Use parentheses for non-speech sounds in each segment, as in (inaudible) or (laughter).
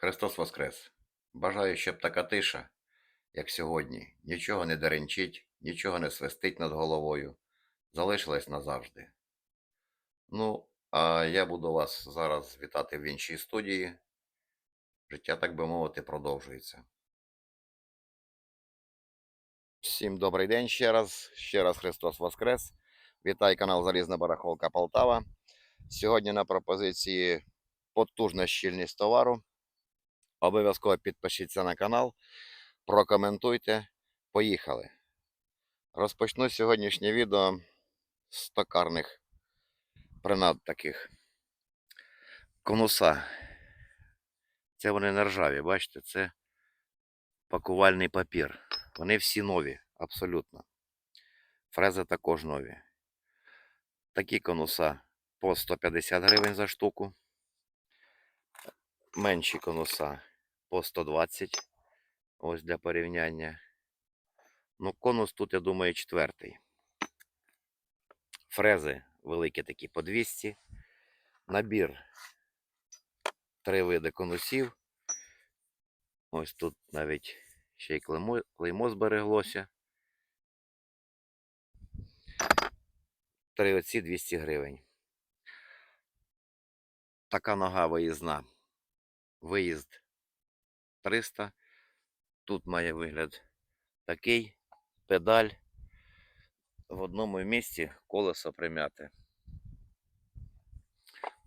Христос Воскрес! Бажаю, щоб така тиша, як сьогодні, нічого не деренчить, нічого не свистить над головою, залишилась назавжди. Ну, а я буду вас зараз вітати в іншій студії. Життя, так би мовити, продовжується. Всім добрий день ще раз. Ще раз Христос Воскрес. Вітаю канал Залізна Барахолка Полтава. Сьогодні на пропозиції потужна щільність товару. Обов'язково підпишіться на канал, прокоментуйте. Поїхали. Розпочну сьогоднішнє відео з токарних принад таких. Конуса. Це вони не ржаві, бачите, це пакувальний папір. Вони всі нові, абсолютно. Фрези також нові. Такі конуса по 150 гривень за штуку. Менші конуса по 120. Ось для порівняння. Ну, конус тут, я думаю, четвертий. Фрези великі такі по 200. Набір. Три види конусів. Ось тут навіть ще й клеймо, клеймо збереглося. Три оці 200 гривень. Така нога виїзна. Виїзд 300. Тут має вигляд такий. Педаль. В одному місці колесо примяте.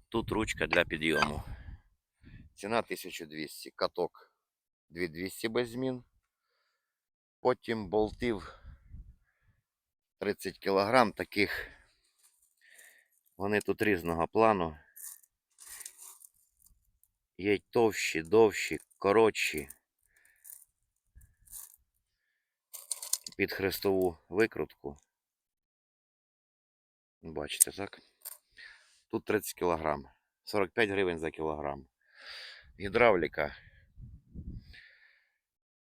Тут ручка для підйому. Ціна 1200. Каток 2200 без змін. Потім болтів 30 кг таких. Вони тут різного плану. Є й товщі, довші, коротші. Під хрестову викрутку. Бачите, так? Тут 30 кг. 45 гривень за кілограм. Гідравліка.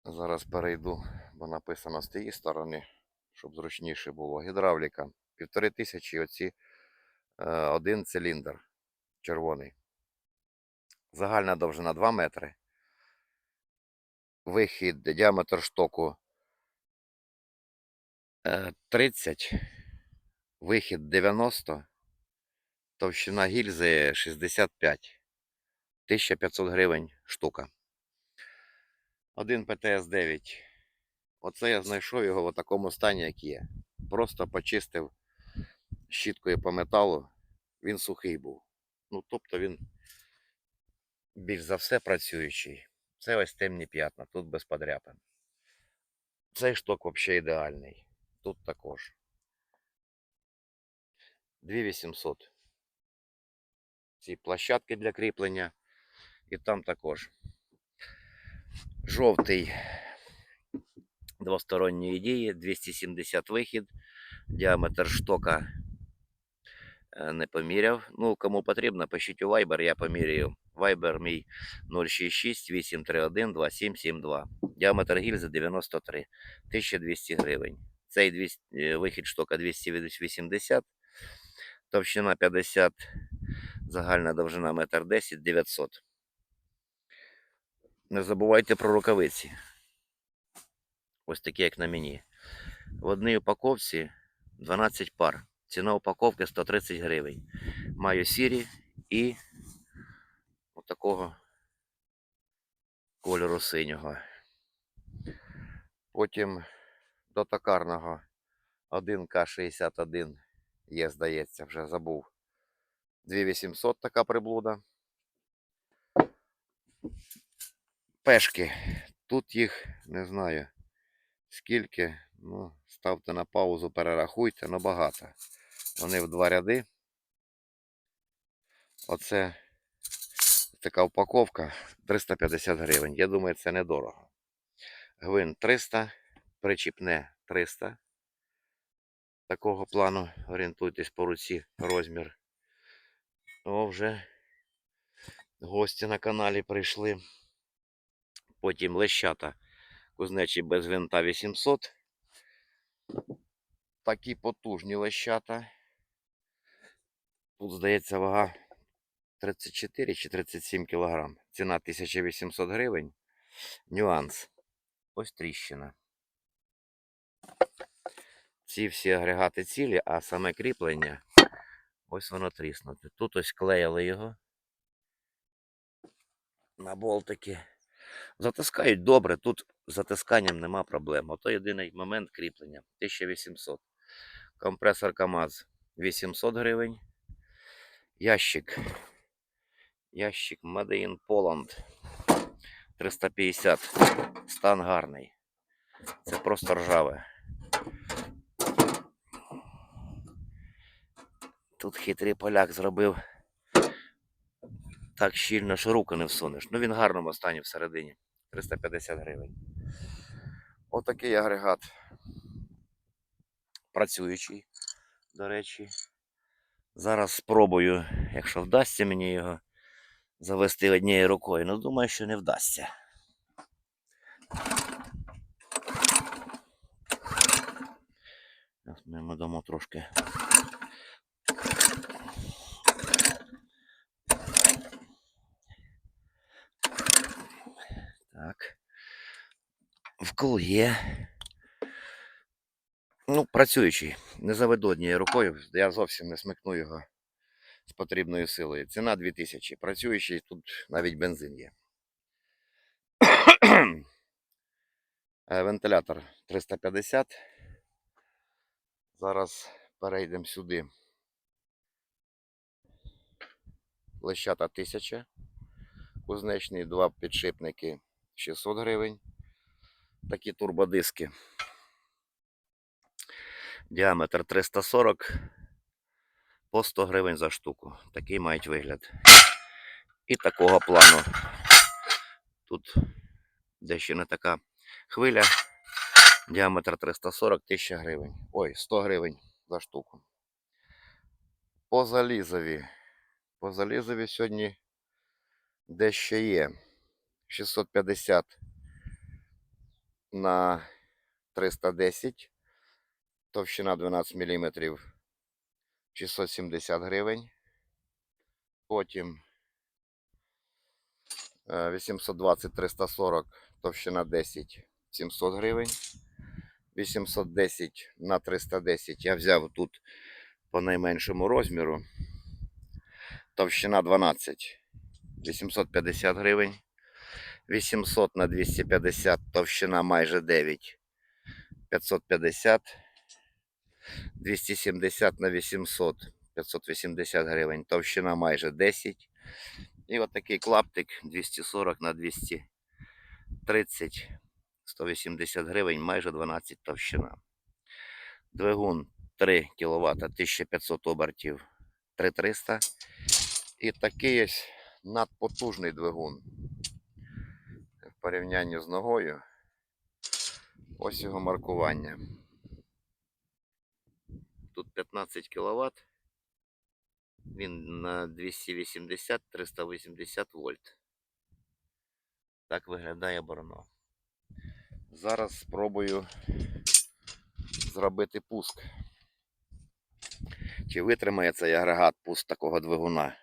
Зараз перейду, бо написано з тієї сторони, щоб зручніше було. Гідравліка. Півтори тисячі оці е, один циліндр червоний. Загальна довжина 2 метри. Вихід, діаметр штоку е, 30. Вихід 90. Товщина гільзи 65. 1500 гривень штука. Один ПТС-9. Оце я знайшов його в такому стані, як є. Просто почистив щіткою по металу. Він сухий був. Ну, тобто він більш за все працюючий. Це ось темні п'ятна, тут без подряпин. Цей шток взагалі ідеальний. Тут також. 2800. Ці площадки для кріплення. І там також. Жовтий двосторонньої дії, 270 вихід, діаметр штока не поміряв. Ну, кому потрібно, пишіть у Viber, я поміряю. Viber мій 066 831 2772. Діаметр гільзи 93, 1200 гривень. Цей 200, е, вихід штока 280, товщина 50, загальна довжина 1,10 м 900. Не забувайте про рукавиці. Ось такі, як на мені. В одній упаковці 12 пар. Ціна упаковки 130 гривень. Маю сірі і отакого кольору синього. Потім до токарного 1К61 є, здається, вже забув. 2800 така приблуда. Пешки. Тут їх не знаю скільки. Ну, ставте на паузу, перерахуйте, ну багато. Вони в два ряди. Оце така упаковка 350 гривень. Я думаю, це недорого. Гвин 300, причіпне 300. Такого плану орієнтуйтесь по руці розмір. О, вже гості на каналі прийшли. Потім лещата кузнечі без винта 800. Такі потужні лещата. Тут, здається, вага 34 чи 37 кілограм. Ціна 1800 гривень. Нюанс. Ось тріщина. Ці всі агрегати цілі, а саме кріплення, ось воно тріснуте. Тут ось клеїли його на болтики. Затискають добре, тут з затисканням нема проблем. Ото єдиний момент кріплення 1800. Компресор КАМАЗ 800 гривень. Ящик. Ящик Made in Poland 350. Стан гарний. Це просто ржаве. Тут хитрий поляк зробив так щільно, що руку не всунеш. Ну він в гарному стані всередині. 350 гривень. Отакий агрегат. Працюючий, до речі. Зараз спробую, якщо вдасться мені його завести однією рукою. Ну, думаю, що не вдасться. Зараз ми дамо трошки. Так. Вкл є. Ну, працюючий. Не заведу однією рукою. Я зовсім не смикну його з потрібною силою. Ціна 2000. Працюючий, тут навіть бензин є. Е, Вентилятор 350. Зараз перейдемо сюди. Лещата 1000. Кузнечний, два підшипники 600 гривень. Такі турбодиски. Діаметр 340 по 100 гривень за штуку. Такий мають вигляд. І такого плану. Тут дещо не така хвиля. Діаметр 340 1000 гривень. Ой, 100 гривень за штуку. По залізові. По залізові сьогодні дещо є. 650 на 310. Товщина 12 мм. 670 гривень. Потім е, 820 340 товщина 10 700 гривень. 810 на 310 я взяв тут по найменшому розміру. Товщина 12 850 гривень. 800 на 250 товщина майже 9 550 270 на 800 580 гривень, товщина майже 10. І от такий клаптик 240 на 230 180 гривень, майже 12 товщина. Двигун 3 кВт 1500 обертів 3300. І такий ось надпотужний двигун. В порівнянні з ногою. Ось його маркування. Тут 15 кВт. Він на 280-380 вольт. Так виглядає борно. Зараз спробую зробити пуск. Чи витримає цей агрегат пуск такого двигуна?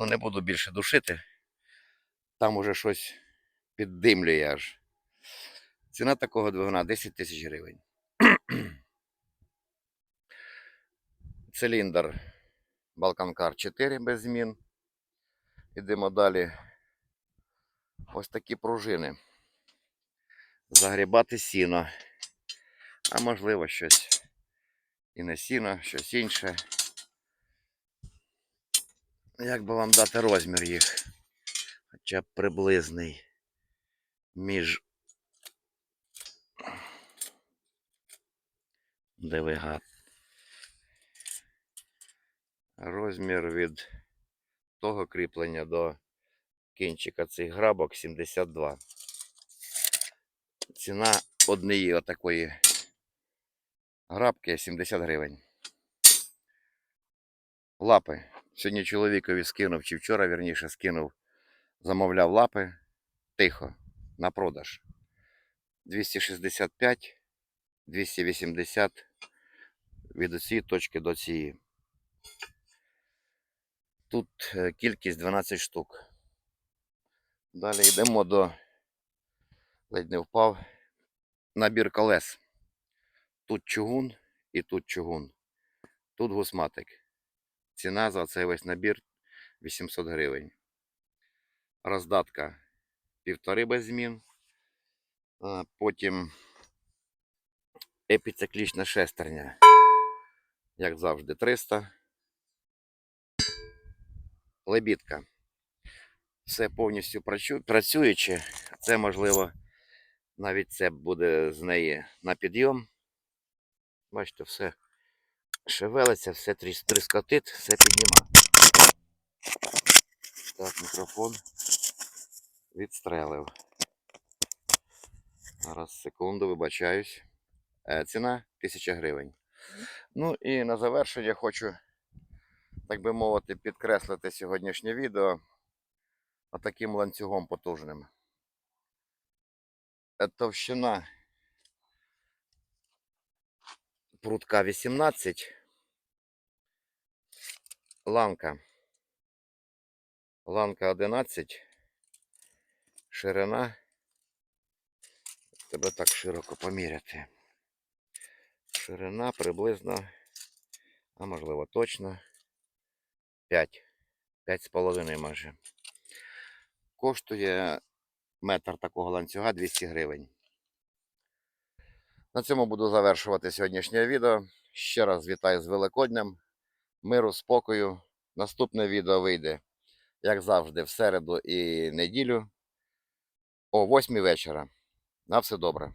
Ну, не буду більше душити. Там уже щось піддимлює аж. Ціна такого двигуна 10 тисяч гривень. (clears throat) Циліндр Балканкар 4 без змін. Ідемо далі. Ось такі пружини. Загрібати сіно. А можливо щось і не сіно, щось інше. Як би вам дати розмір їх? Хоча б приблизний між ДВГ. Розмір від того кріплення до кінчика цих грабок 72. Ціна однієї отакої грабки 70 гривень. Лапи. Сьогодні чоловікові скинув, чи вчора, вірніше, скинув, замовляв лапи тихо, на продаж. 265, 280 від оцієї точки до цієї. Тут е, кількість 12 штук. Далі йдемо до ледь не впав. Набір колес. Тут чугун і тут чугун. Тут гусматик. Ціна за цей весь набір 800 гривень. Роздатка півтори без змін. Потім епіциклічна шестерня. Як завжди, 300. Лебідка. Все повністю працю- працююче. Це можливо, навіть це буде з неї на підйом. Бачите, все шевелиться, все тріс- тріскотить, все підніма. Так, мікрофон відстрелив. Зараз, секунду, вибачаюсь. Е, Ціна 1000 гривень. Ну і на завершення хочу, так би мовити, підкреслити сьогоднішнє відео таким ланцюгом потужним. Е, Товщина прутка 18, ланка. Ланка 11, ширина. Тебе так широко поміряти. Ширина приблизно, а можливо точно 5. 5,5 майже. Коштує метр такого ланцюга 200 гривень. На цьому буду завершувати сьогоднішнє відео. Ще раз вітаю з Великоднем. Миру, спокою. Наступне відео вийде, як завжди, в середу і неділю о 8 вечора. На все добре.